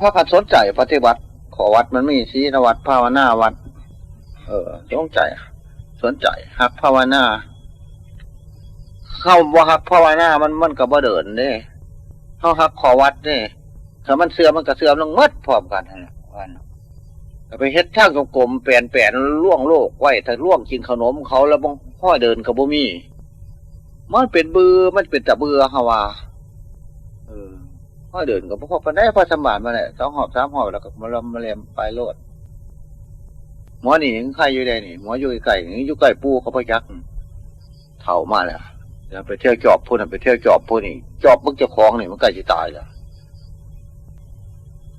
พระกันสนใจปฏิบัติ ขอวัดมันมีสีนวัดภาวนาวัด เออสนใจสนใจหักภาวนาเข้าว่าหักภาวนามันมันก็บ่เดินเด้เข้าหักขอวัดเด้ถ้ามันเสื่อมมันก็เสื่อมลงหมดพร้อมกันนะวันไปเฮ็ดทางกลมๆแปลนแปลนล่วงโลกไว้ถ้าล่วงกินขนมเขาแล้วบ่ห้อยเดินกับบ่มี มันเป็นเบือมันเป็นตะเบือฮาวา ห้อเดินกับพ่อปันได้พ่อสมบานมาแหละสองหอบสามหอบแล้วก็มาลำมาเลียมไปโลดหมอนี่ใครอยู่ได้นี่หมออยู่ไก่นี่อยู่ไก่ปูเขาพยักเถ่ามาแล้วเดี๋ยวไปเที่ยวจอบพูนั่นไปเที่ยวจอบพูดนี่จอบมึงจะคล้องนี่มันใกล้จะตายแล้ว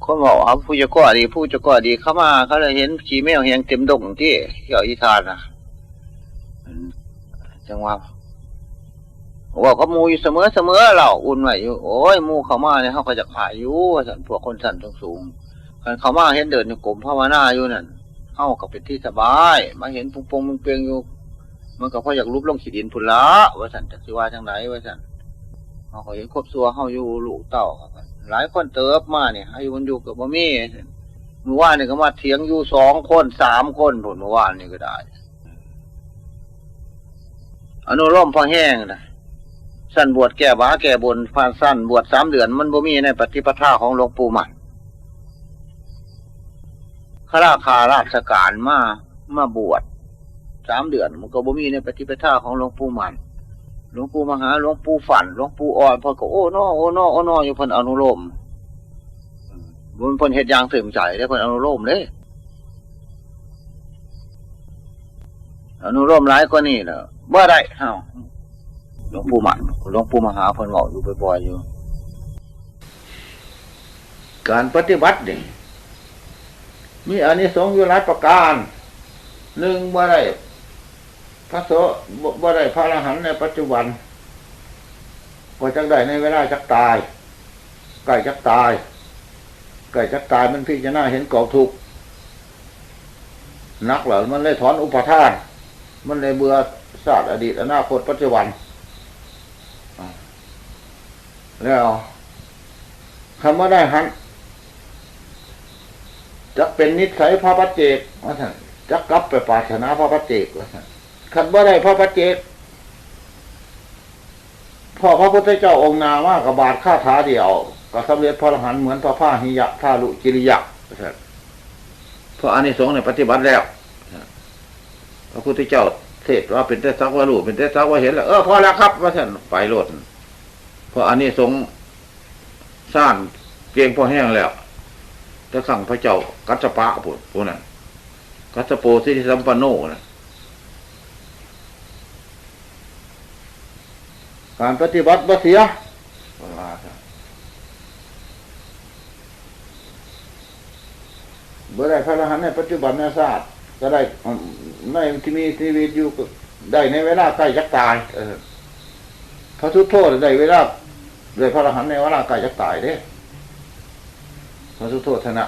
คนบอกเอาผู้จะก่อดีผู้จะก่อดีเข้ามาเขาเลยเห็นขีแมวเฮียงเต็มดงที่เกี่ยวอีทานนะจังหวะ บอกก็มูอยู่เสมอเสมอเราอุ่นไว้อยู่โอ้ยมูเขามาเนี่ยเขาก็จะขายอยู่วสันพวกคนสันสูงสูงคันเขามาเห็นเดินอยู่กลมภาวนาอยู่นั่นเข้ากับเป็นที่สบาย มาเห็นปุงปงมึงเปียงอยู่ มันก็พออยากรูปลงขีดินพุนละว่าสันจากสิว่าจังไหนว่าสันเขาเห็นครบซัวเข้าอยู่ลูกเต่าหลายคนเติบมาเนี่ยอายุมันอยู่กับบ่มีเมื่อวานนี่ยก็มาเถียงอยู่สองคนสามคนผลเมื่อวานนี่ก็ได้อนุโลมพอแห้งนะ สั้นบวชแก่บ้าแก่บนฟานสั้นบวชสามเดือนมันบ่มีในปฏิปทาของหลวงปู่มันข้าราคาราชการมามาบวชสามเดือน มันก็บ่มีในปฏิปทาของหลวงปู่มันหลวงปู่มหาหลวงปู่ฝันหลวงปู่อ่อนพิ่นก็โอ้นอโอ้นอโอ้นออยู่พนอนุโลมบนเพิ่นเฮ็ดอยางเสริมใจได้เพิ่นอนุโลมเลยอนุโลมหลายกว่านี้เนอะบ่ได้เฮา หลวงปู่มันหลวงปู่มหาเพิ่นบอกอยู่บ่อยๆอยู่ การปฏิบัตินี่มีอันนี้สงส์อยู่หลายประการหนึ่งบ่ได้พระโสบ่ได้พระอรหันต์ในปัจจุบันก็จักได้ในเวลาจักตายใกล้จักตายใกล้จักตายมันพิจารณาเห็นกองทุกนักเหรอมันเลยถอนอุปทาน มันเลยเบื่อศาสตร์อดีตอนาคตปัจจุบัน แล้วคำว่าได้หันจะเป็นนิสัยพระปัจเจกว่าท่านจะกลับไปปรารถนาพระปัจเจกว่าท่านขันว่าได้พระปัจเจกพ่อพระพุทธเจ้าองค์นามากกับาทข้าท้าเดียว ก็สำเร็จพระอรหันต์เหมือนพระผ้าหิยะท่าลุกิริยะว่าท่านเพราะอันนี้สงส์ในปฏิบัติแล้วพระพุทธเจ้าเทศว่าเป็นแต่ซักว่ารู้เป็นแต่ซักว่าเห็นแล้วเออพอแล้วครับว่าท่านไปโลด เพราะอันนี้สงสร้างเกียงพอแห้งแล้วถ้าขังพระเจ้ากัจจปะพูดพวกนั้นกัจจโปสิทิสัมปันโนนะการปฏิบัติบ่เสียว่าซะบ่ได้พระอรหันต์ในปัจจุบันในศาสตร์ก็ได้ในที่มีชีวิตอยู่ได้ในเวลาใกล้จะตาย เออพระทุตโทษได้เวลา ด้พระอรหันต์ในวลากล้จะตายเด้พระสุโธธนะ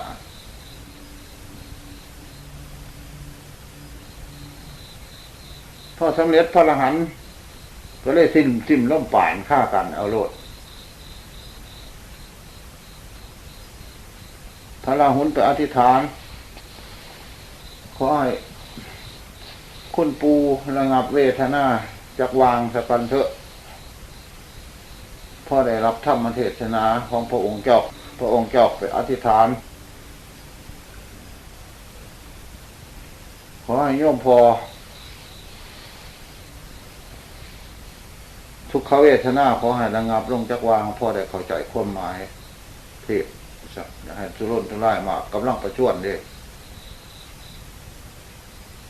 พอสำเร็จพระอรหันต์ก็เลยสิ้นสิ้นล่มป่านฆ่ากันเอาโลดพระราหุลไปอธิษฐาน ขอให้คุณปูระงับเวทนาจากวางสกันเถอะ อได้รับธรรมเทศนาของพระองค์เจ้า พระองค์เจ้าไปอธิษฐาน ขอให้โยมพอ ทุกขเวทนาขอให้ระงับลงจากวางพ่อได้เข้าใจความหมายเทพสักอย่าให้ทุรนทุรายมากกำลังประชวนเด้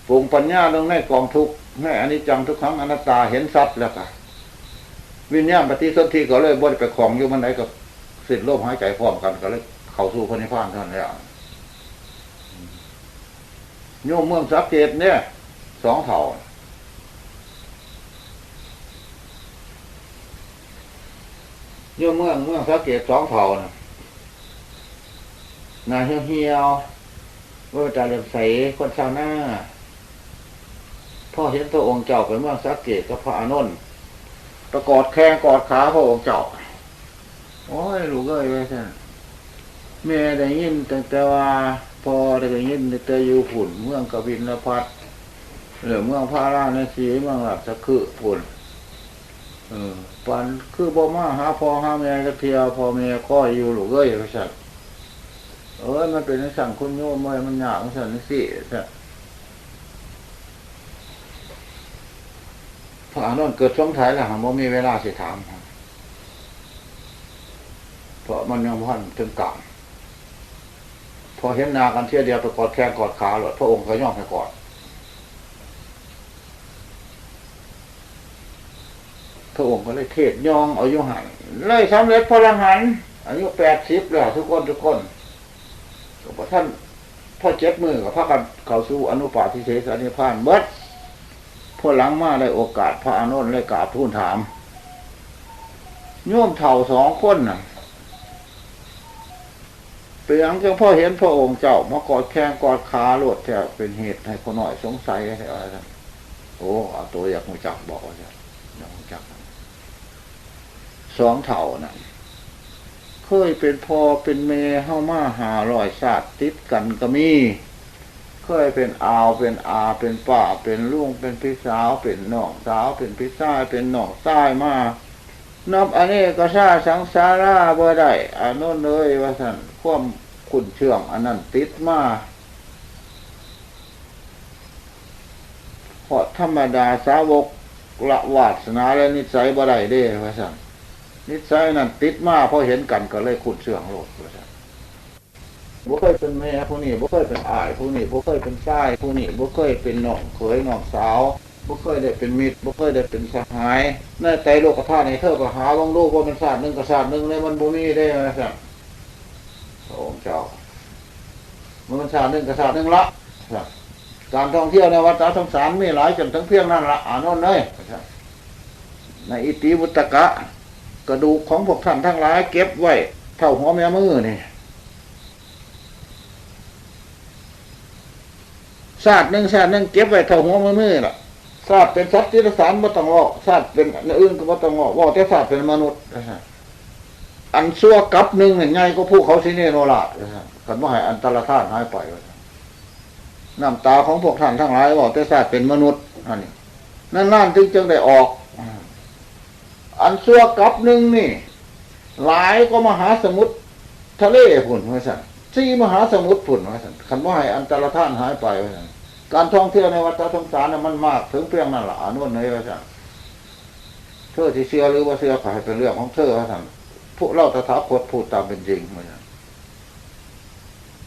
ปรุงปัญญาลงในกองทุกข์ในอนิจจังทุกครั้งอนัตตาเห็นสัตว์แล้วก็ วิญญาณปฏิสนธิก็เลยบ่ได้ไปของอยู่มันไหนกับสิ้นลมหายใจพร้อมกันก็เลยเข้าสู่พระนิพพานเท่านั้นแล้วโยมเมืองสักเกตเนี่ยสองเผ่าโยมเมืองเมืองสักเกตสองเผ่านะนาเหี่ยวเหี่ยวว่าจะเรียมใสคนชาวหน้าพ่อเห็นพระองค์เจ้าเป็นเมืองสักเกตกับพระอานนท์ ประกอดแข้งกอดขาพระองค์เจ้า โอ้ยลูกเอ้ยเว้ยท่แม่ได้ยินตั้งแต่ว่า พอได้ยินตั้งแต่อยู่ผุ่นเมืองกบินพัทหรือเมืองพาราณสีเมืองหลับสะคือผุ่นเออปันคือบ่มาหาพ่อหาแม่จะเทียวพ่อแม่ก็อยู่หลูกเอ้ยพระสัตว์เออมันเป็นสั่งคุณโยมเมื่อมันหยาบสันนิสิสัตว์ พระอานนท์เกิดสงสัยแล้วบ่มีเวลาสิถามเพราะมันยังพันถึงกลางพอเห็นนากันเที่ยเดียวไปกอดแข้งกอดขาหลดพระองค์ก็ย่อมให้กอดพระองค์ก็เลยเทศย่องเอายุหันเลยสำเร็จพระหันอายุแปดสิบแล้วทุกคนทุกคนพ่อท่านพ่อเจ็บมือกับพระกันเขาสู้อนุปาทิเสสนิพพานเบิด พวกหลังมาได้โอกาสพระอานนท์เลยกราบทูลถามโยมเถ่าสองคนน่ะเปียงจังพ่อเห็นพระองค์เจ้ามากอดแข้งกอดขาโลดแถวเป็นเหตุให้คนหน่อยสงสัยอะไรโอ้เอาตัวอยากมูจักบอกว่าอยากมูจักสองเถ่าน่ะเคยเป็นพ่อเป็นเมเข้ามาหาลอยศาสตร์ติดกันก็มี เคยเป็นอาวเป็นอาเป็นป้าเป็นลุงเป็นพี่สาวเป็นน้องสาวเป็นพี่ชายเป็นน้องชายมานับอันนี้ก็ซาสังสาราบ่ได้อันโน้นเลยว่าสันควมขุนเชื่องอันนั้นติดมาเพราะธรรมดาสาวกละวาสนาและนิสัยบ่ได้เด้ว่าสันนิสัยนั้นติดมาเพราะเห็นกันก็เลยขุนเชื่องโลดว่าสัน บ่เคยเป็นแม่ผู้นี้บ่เคยเป็นอายผู้นี้บ่เคยเป็นชายผู้นี้บ่เคยเป็นน้องเขยน้องสาวบ่เคยได้เป็นมิตรบ่เคยได้เป็นสหายในใจโลกธาตุในเธอก็หาลองดูว่าเป็นศาสตร์หนึ่งกับศาสตร์หนึ่งเลยมันบ่มีได้ว่าสันพระองค์เจ้ามันชาสติหนึ่งกับชาสติหนึ่งละครับการท่องเที่ยวในวัดสงสารมีหลายจนทั้งเพียงนั่นละอ่านนเลยในอิติวุตกะ กระดูกของพวกท่านทั้งหลายเก็บไว้เท่าหัวแม่มือนี่ ศาสตร์หนึ่งศาสตร์หนึ่งเก็บไว้เท่าหัวม่มือล่ะศาสตร์เป็นสัตว์ที่สารบ่ต้องว่าศาสตร์เป็นอื่นก็บ่ต้องว่าว่าแต่ศาสตร์เป็นมนุษย์อันซัวกับหนึ่งเนี่ยไงก็ผู้เขาสิเนโนราชขันว่าให้อันตรธาตุหายไปน้ำตาของพวกท่านทั้งหลายบอกแต่ศาสตร์เป็นมนุษย์อันนี้นั่นนั่นจึงจึงได้ออก อันซัวกับหนึ่งนี่ หลายก็มหาสมุทรทะเลผุนว่าสันสี่มหาสมุทรผุนว่าสันขันว่าให้อันตรธาตุหายไปว่าสัน การท่องเที่ยวในวัดสงสารน่ะมันมากถึงเพียงนั่นหละอนุนเลยว่าสันเธอที่เชื่อหรือว่าเชื่อขายเป็นเรื่องของเธอว่าสันพวกเราตถาคตพูดตามเป็นจริงเหมือนกัน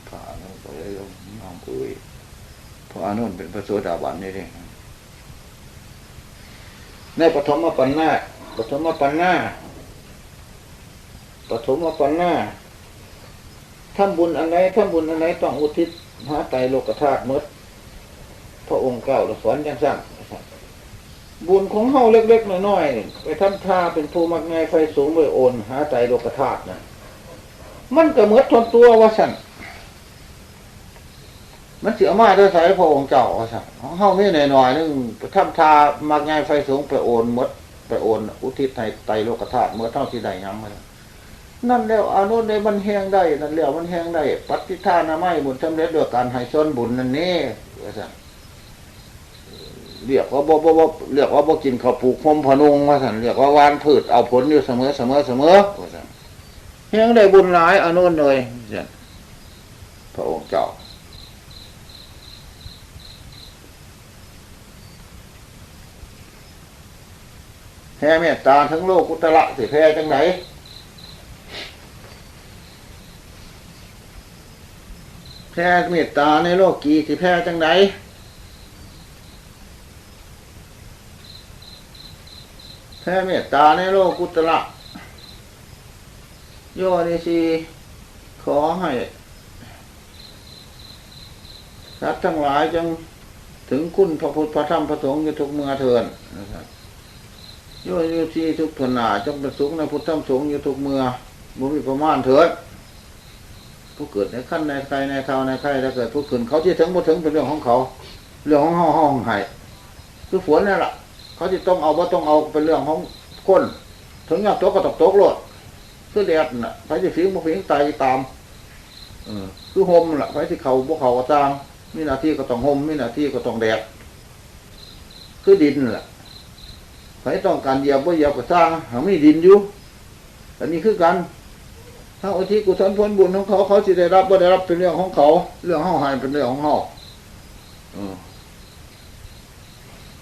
พระนุนก็เลยน้องคุยพระอนุนเป็นพระโสดาบันนี่เองในปฐมปัญนาปฐมปัญนาปฐมปัญนาทำบุญอันไหนทำบุญอันไหนต้องอุทิศหาไตรโลกธาตุมด พระองค์เก้าสอนยังสั่งบุญของเฮาเล็กๆน้อยๆไปทำท่าเป็นผู้มักง่ายไฟสูงไปโอน หาใจโลกธาตุนะมันก็เหมือนทนตัวว่าสั่นมันเสียมาด้วยสายพระองค์เจ้าว่าสั่นของเฮาไม่หน่อยๆนึงไปทำท่ามักง่ายไฟสูงไปโอนมดไปโอน อุทิศให้ไตโลกธาตุเมื่อเท่าที่ใดยังมานั่นแล้วอานุในมันแห้งได้ นั่นแล้วมันแห้งได้ปฏิทานาไม่บุญสำเร็จด้วยการให้ส่วนบุญนั่นนี่ว่าสั่น เรียกว่าบ่บ่บ่เรียกว่าบ่กินข้าวปลูกพรมพนุงว่าสันเรียกว่าวานพืชเอาผลอยู่เสมอเสมอเสมอว่าสันยังได้บุญหลายอนุนเลยสันพระองค์เจ้าแพ้เมตตาทั้งโลกกุตละสิแพ้จังไหนแพ้เมตตาในโลกกีสิแพ้จังไหน แผ่เมตตาในโลกุตระโยนิสีขอให้สัตว์ทั้งหลายจงถึงคุณพระพุทธพระธรรมพระสงฆ์อยู่ทุกเมื่อเทินนะครับโยนิสีทุกทนาจงเป็นสุขในพุทธธรรมสงฆ์อยู่ทุกเมื่อบุมีประมาณเถิดผู้เกิดในขั้นในใครในเท่าในใครถ้าเกิดผู้ขึ้นเขาที่ถึงบ่ถึงเป็นเรื่องของเขา เรื่องของห้องห้องให้คือฝนนั่นแหละ เขาจะต้องเอาว่าต้องเอาเป็นเรื่องของคน ถึงอยากตกก็ตกตกโลดคือแดดน่ะใครจะฟิงบ่ฟิงตายตามอคือห่มล่ะไฟที่เขาพวกเขาก็สร้างมีหน้าที่ก็ต้องห่มมีหน้าที่ก็ต้องแดดคือดินล่ะไฟต้องการเหยียบว่าเหยียบก็สร้างหามีดินอยู่อันนี้คือกันถ้าอุทิศกุศลผลบุญของเขาเขาสิได้รับว่าได้รับเป็นเรื่องของเขา เรื่องเฮาใหายเป็นเรื่องของเฮาเออ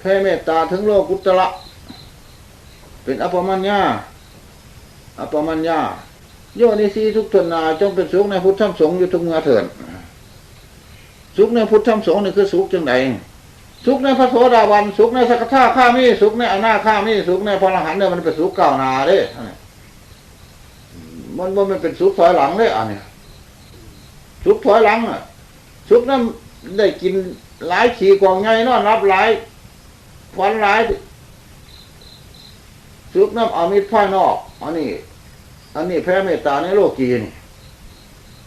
แผ่เมตตาถึงโลกุตระเป็นอภมัญญาอภมัญญาโยนิสีทุกทนนาจงเป็นสุขในพุทธธรรมสงฆ์อยู่ทุกเมื่อเถิดสุขในพุทธธรรมสงฆ์นี่คือสุขจังไดสุขในพระโสดาบันสุขในสักทาข้ามีสุขในอนาข้ามีสุขในพระอรหันต์เนี่ยมันเป็นสุขเก้านาเด้มันว่ามันเป็นสุขถอยหลังเลยอันนี้สุขถอยหลังอะสุขนั้นได้กินหลายขี่กองไงนอนรับหลาย ฟันหลายสุขน้ำอามิตรภายนอกอันนี้ อันนี้แพ้เมตตาในโลกกีนี่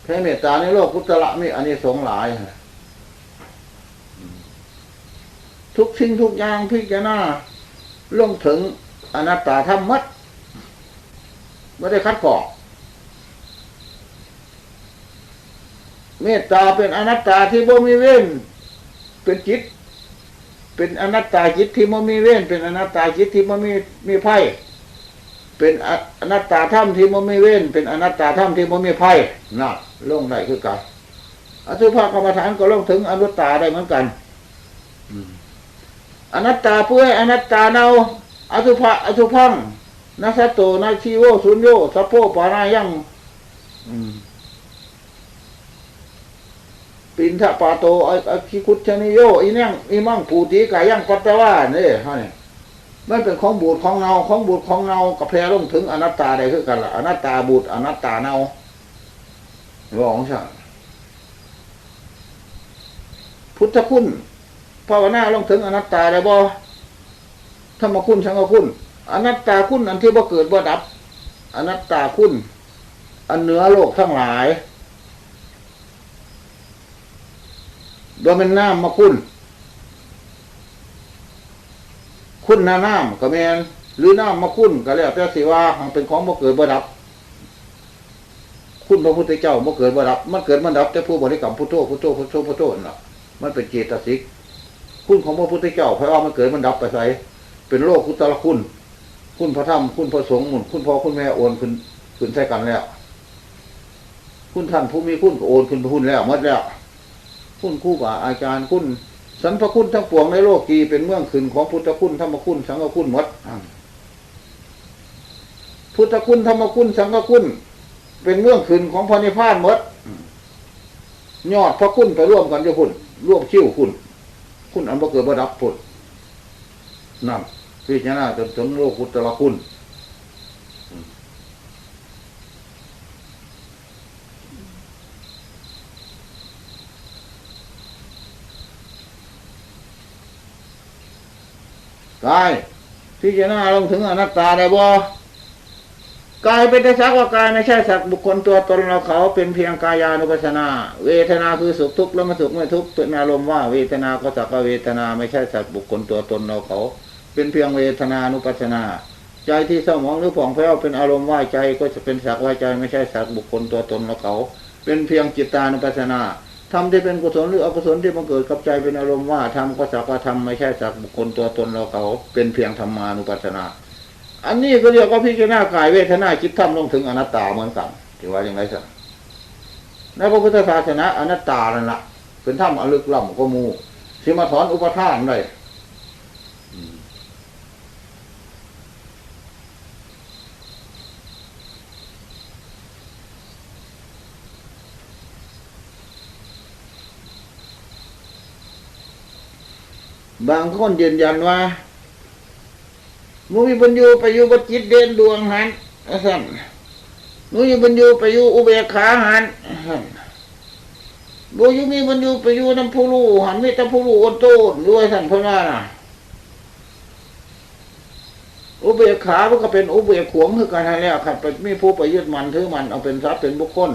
แพ้เมตตาในโลกกุตละมีอันนี้สงหลายทุกสิ่งทุกอย่างพิจารณาลงถึงอนัตตาธรรมมัดไม่ได้คัดกรองเมตตาเป็นอนัตตาที่บ่มีเว้นเป็นจิต เป็นอนัตตาจิตที่บ่มีเว้นเป็นอนัตตาจิตที่บ่มีมีไพ่เป็นอนัตตาธรรมที่มันไม่เว้นเป็นอนัตตาธรรมที่มันไม่ไพ่น่ะลงได้คือกันอสุภกรรมฐานก็ลงถึงอนุตตาได้เหมือนกันอนัตตาเพื่ออนัตตาเนาอสุภะอสุพังนัสโตนาชีโวสุญโยสัพโพปานายัง ปินทะปาโตอคิคุชนิโยอีนั่งอีมั่งปูติกายังปัตตวาเนี่ยฮะเนี่ยมันเป็นของบูดของเนาของบูดของเนากับแพร่ลงถึงอนัตตาได้คือกันละอนัตตาบูดอนัตตาเนาบอกของฉันพุทธคุณภาวนาลงถึงอนัตตาได้บ่ธรรมคุณสังฆคุณ อนัตตาคุณอันที่บ่เกิดบ่ดับ อนัตตาคุณ อันเหนือโลกทั้งหลาย โดยเป็นน้ำมาคุณคุณน้าน้ำก็แมนหรือน้ำมาคุณก็แล้วแต่สิว่าหังเป็นของบ่เกิดบ่ดับ คุณพระพุทธเจ้าบ่เกิดบ่ดับ มันเกิดมันดับแต่ผู้บริกรรมพุทโธพุทโธพุทโธพุทโธน่ะ มันเป็นเจตสิก คุณของพระพุทธเจ้าเพราะว่ามันเกิดมันดับไปใส่เป็นโลกคุตละคุณ คุณพระธรรมคุณพระสงฆ์หมุนคุณพ่อคุณแม่โอนขึ้นขึ้นใช้กันแล้ว คุณท่านผู้มีคุณก็โอนขึ้นไปคุณแล้วหมดแล้ว คุณคู่กับอาจารย์คุณสันพคุณทั้งปวงในโลกกีเป็นเมืองขึ้นของพุทธคุณธรรมคุณสังฆคุณหมดพุทธคุณธรรมคุณสังฆคุณ เป็นเมืองขึ้นของพระนิพพานหมดยอดพระคุณไปร่วมกันจะพุ่นร่วมคิ้วคุณ คุณอันบ่เกิดบ่ดับพุ่นนั่นพิจารณาจนถึงโลกุตละคุณ กายพิจารณาลงถึงอนัตตาได้บ่กายเป็นแต่สักว่ากายไม่ใช่สักบุคคลตัวตนเราเขาเป็นเพียงกายานุปัสสนา เวทนาคือสุขทุกข์แล้วมาสุขไม่ทุกข์เป็นอารมณ์ว่าเวทนาก็สักว่าเวทนาไม่ใช่สักบุคคลตัวตนเราเขา เป็นเพียงเวทนานุปัสสนา ใจที่เศร้าหมองหรือผ่องแผ้วเป็นอารมณ์ว่าใจก็จะเป็นสักว่าใจไม่ใช่สักบุคคลตัวตนเราเขา เป็นเพียงจิตตานุปัสสนา ทำที่เป็นกุศลหรืออกุศลที่มันเกิดกับใจเป็นอารมณ์ว่าทำก็สักว่าทำไม่ใช่สักบุคคลตัวตนเราเขาเป็นเพียงธรรมานุปัสสนา อันนี้ก็เรียกว่าพิจารณากายเวทนาจิตธรรมลงถึงอนัตตาเหมือนกันถือว่าอย่างไรสักในพระพุทธศาสนาอนัตตานั่นแหละเป็นธรรมอลึกล่ำก็มูสิมาถอนอุปทานเลย บางคนยืนยันว่ามุมีบัญญูไปอยู่บจิตเด่นดวงหันสั่นมุมีบัญญูไปอยู่อุเบกขาหันบุยมีบัญญูไปอยู่น้ำผู้ลูหันมีแต่ผู้ลูอดโต้นด้วยสั่นพนาน่ะอุเบกขามันก็เป็นอุเบกขวงคือกันแล้วครับมีผู้ไปยึดมันถือมันเอาเป็นทรัพย์เป็นบุคคล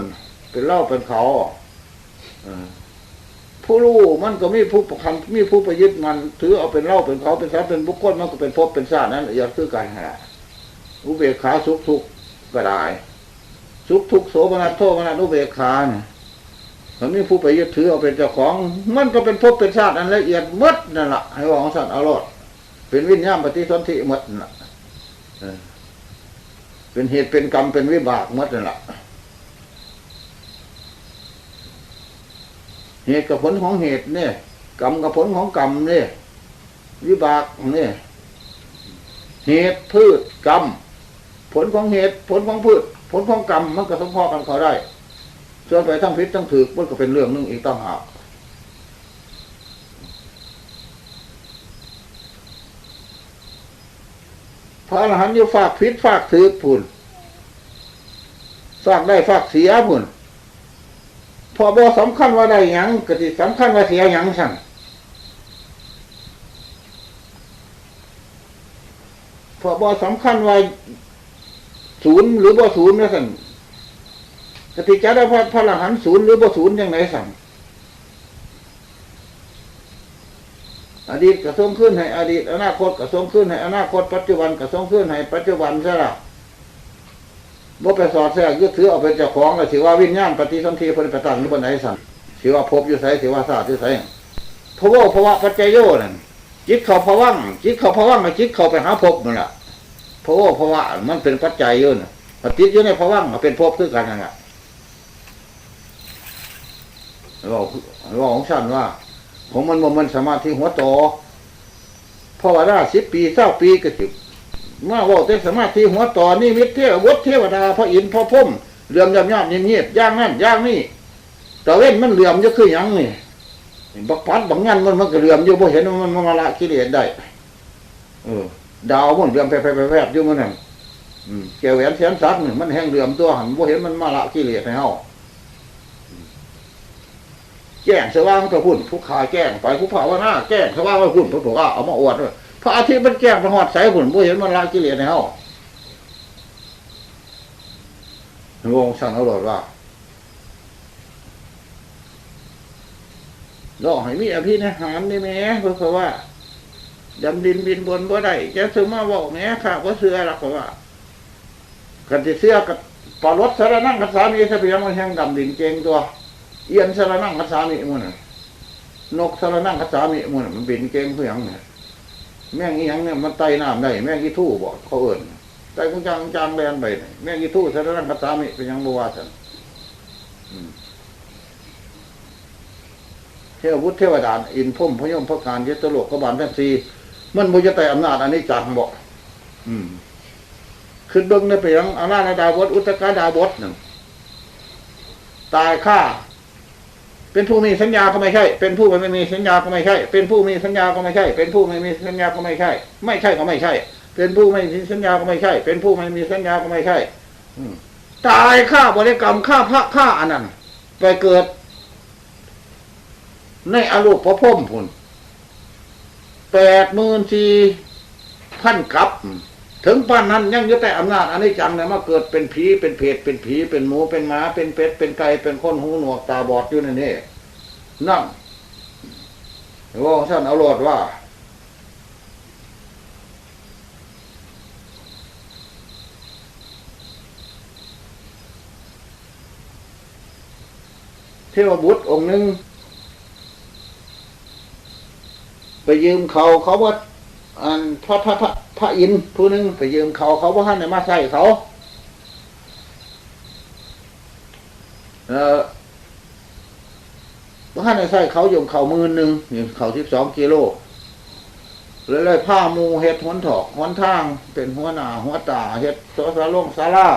เป็นเล่าเป็นเขา ผู้รู้มันก็มีผู้ประคำมีผู้ประยึดมัน ถือเอาเป็นเล่าเป็นเขาเป็นทรัพย์เป็นบุคคลมันก็เป็นภพเป็นชาตินั้นอย่าคือกันฮะอุเบกขาสุขทุกข์ก็ได้สุขทุกโสมนัสโทมนัสอุเบกขาเนี่ยมันมีผู้ไปยึดถือเอาเป็นเจ้าของ มันก็เป็นภพเป็นชาติอันละเอียดมดนั่นแหละให้ว่าของสัตว์เอารอดเป็นวิญญาณปฏิสนธิหมดน่ะเป็นเหตุเป็นกรรมเป็นวิบากมดนั่นแหละ เหตุกับผลของเหตุเนี่ย กรรมกับผลของกรรมเนี่ยวิบากเนี่ยเหตุพืชกรรม ผลของเหตุผลของพืช ผลของกรรมมันก็สมพอกันเขาได้ส่วนไปทั้งพิษทั้งถือมันก็เป็นเรื่องนึงอีกต่างหากพระอรหันต์อยู่ฝากพิษฝากถือพุ่นฝากได้ฝากเสียพุ่น อบ่สำคัญว่าได้หยังก็สิสำคัญว่าเสียหยังสั่นพอบ่สำคัญว่าศูนย์หรือบ่ศูนย์นะสั่นกติจาได้พระพระอรหันศูนย์หรือบ่ศูนย์ยังไงสั่นอดีตกระทรงขึ้นให้อดีตอนาคตกระทรงขึ้นให้อนาคตปัจจุบันกระทรงขึ้นให้ปัจจุบันซะละ บ่ไปสอดแทรกยึดถือเอาเป็นเจ้าของแล้วถือว่าวิญญาณปฏิสนธิเพิ่นไปตั้งอยู่บนไหนสั่นถือว่าภพอยู่ไสถือว่าศาสตร์อยู่ไสเพราะว่าภาวะปัจจัยโยนั่นจิตเขาภวังจิตเขาภวังค์กับจิตเขาไปหาภพนั่นแหละเพราะว่าเพราะว่ามันเป็นปัจจัยเยอะนะปฏิจอยู่ในภวังมันเป็นภพคือกันนั่นแหละบอกบอกของฉันว่า ของมันมันมันสมาธิหัวโตพราะว่าได้สิบปีเศร้าปีก็สิเมื่อว่าเต็สมาธิหัวต่อนี่มิตรเทววุฒิเทวดาพระอินทร์พระพุ่มเหลื่อมยำยำเงียบๆย่างนั่นย่างนี่แต่เว้นมันเหลื่อมจะคือยังนี่บักปัดบักงันมันมันก็เหลื่อมอยู่บ่เห็นมันมันมาละกิเลสได้เออดาวมันเรื่อมไปไปไปแวบอยู่มันนั่นอืมแกวแหวนแสนสักหนึ่งมันแห้งเหลื่อมตัวหันบ่เห็นมันมาละกิเลสให้เฮาแจ้งสว่างก็พุ่นผู้ขาแจ้งไปผู้ภาวนาแจ้งสว่างไปพุ่นพระบอกว่าเอามาอวดด้วย พระอาทิตย์มันแจ้งไปหอดใสพุ่นบ่เห็นมันละกิเลสให้เฮาหลวงสั่งเอาโลอดว่าลอให้มีอภินิหารได้ไหมเพราะว่าดำดินบินบนบ่ได้จะซื้อมาบอกแม่ข้าก็เสื้อหรอกเพราะว่ากันที่เสื้อกับปลารถสารนั่งกับสามีเสเปียงมันแห้งดำดินเจงตัว เอียนสารนั่งกับสามีมันน่ะนกสารนั่งกับสามีมันน่ะมันบินเจงเพื่อยังเนี่ย แม่งอีหยังเนี่ยมันไต่น้ำได้ แม่งอีทู่บอกเขาเอิ่นไต่กุงจางกุงจางแลนไปเนี่ยแม่งอีทู่สารนั่งกับสามีเป็นยังบัวาสันอืมเทววุฒิเทวดาอินพุ่มพยมพระการเยตโลกกบาลทั้งสี่มันบุจะแต่อำนาจอันนี้จังบอกขึ้นเบิ้งในเปียงอำนาจดาบดอุตกาดาบดหนึ่งตายฆ่า เป็นผู้มีสัญญาก็ไม่ใช่ เป็นผู้ไม่มีสัญญาก็ไม่ใช่ เป็นผู้มีสัญญาก็ไม่ใช่ เป็นผู้ไม่มีสัญญาก็ไม่ใช่ ไม่ใช่ก็ไม่ใช่ เป็นผู้ไม่มีสัญญาก็ไม่ใช่ เป็นผู้ไม่มีสัญญาก็ไม่ใช่ อืตายฆ่าบริกรรมฆ่าพระฆ่าอันนั้นไปเกิด ในอารูปพระพรมพุนแปดหมื่นสี่พันกับ ถึงป้านนั้นยังยู่แต่อำนาจอันนี้จังเลยมาเกิดเป็นผีเป็นเพศเป็นผีเป็นหมูเป็นหมาเป็นเป็ดเป็นไก่เป็นคนหูหนวกตาบอดอยู่ในนี่นั่นว่าท่านเอาโลอดว่า เทวบุตรองค์หนึ่งไปยืมเขาเขาว่า อันพระพระพระพระอินผู้หนึงไปยืมเขาเขาว่าท่านไหนมาใส่เขาเออว่าท่านไหนใส่เขายืมเขามือหนึ่งยืมเขาสิบสองกิโลเลยเลยผ้ามูเห็ดหวนถอกหวนทาง เป็นหัวหน้าหัวตาเห็ดสสาลงสารา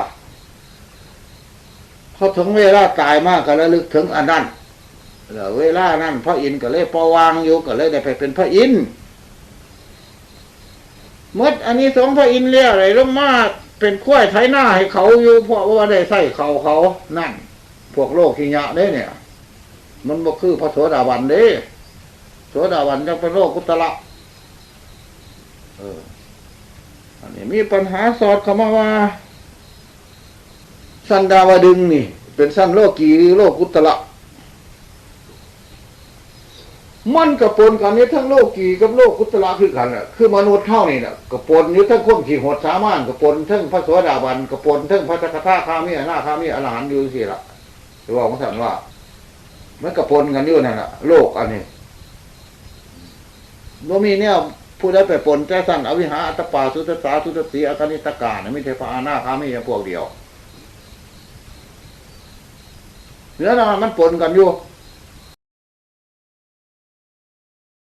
เขาถึงเวลาตายมากก็ระลึกถึงอันนั้นแล้วเวลานั้นพระอินทร์ก็เลยปวางอยู่ก็เลยได้ไปเป็นพระอินทร์ หมดอันนี้สองพระอินเรียอะไรลงมาเป็นขั้วยไถหน้าให้เขาอยู่เพราะว่าได้ใส่เขาเขานั่น พวกโลกขีญะเด้เนี่ย มันบ่คือพระโสดาบันเด้โสดาบันจะเป็นโลกกุตละเอออันนี้มีปัญหาสอดเข้ามาว่า สันดาวดึงนี่ เป็นสั้นโลกีหรือโลกุตละ มันกระปนกันนี้ทั้งโลกกี่กับโลกกุตละคือกันอะคือมนุษย์เท่านี่น่ะกระปนอยู่ทั้งข้มขี่หดสามารถกระปนทั้งพระสวสดาบันกระปนทั้งพระสักท่าคามีหน้าคามีอรหานอยู่สิละหรือว่าของสันว่ามันกระปนกันอยู่นั่นน่ะ โลกอันนี้โนมีเนี่ยผู้ได้ไปปนแจ้สั้นอวิหาอัตปาสุตสาสุตสีอาการนิตกาเนี่ไม่เทพระอาณาคามีพวกเดียวเนื้อนามันปนกันอยู่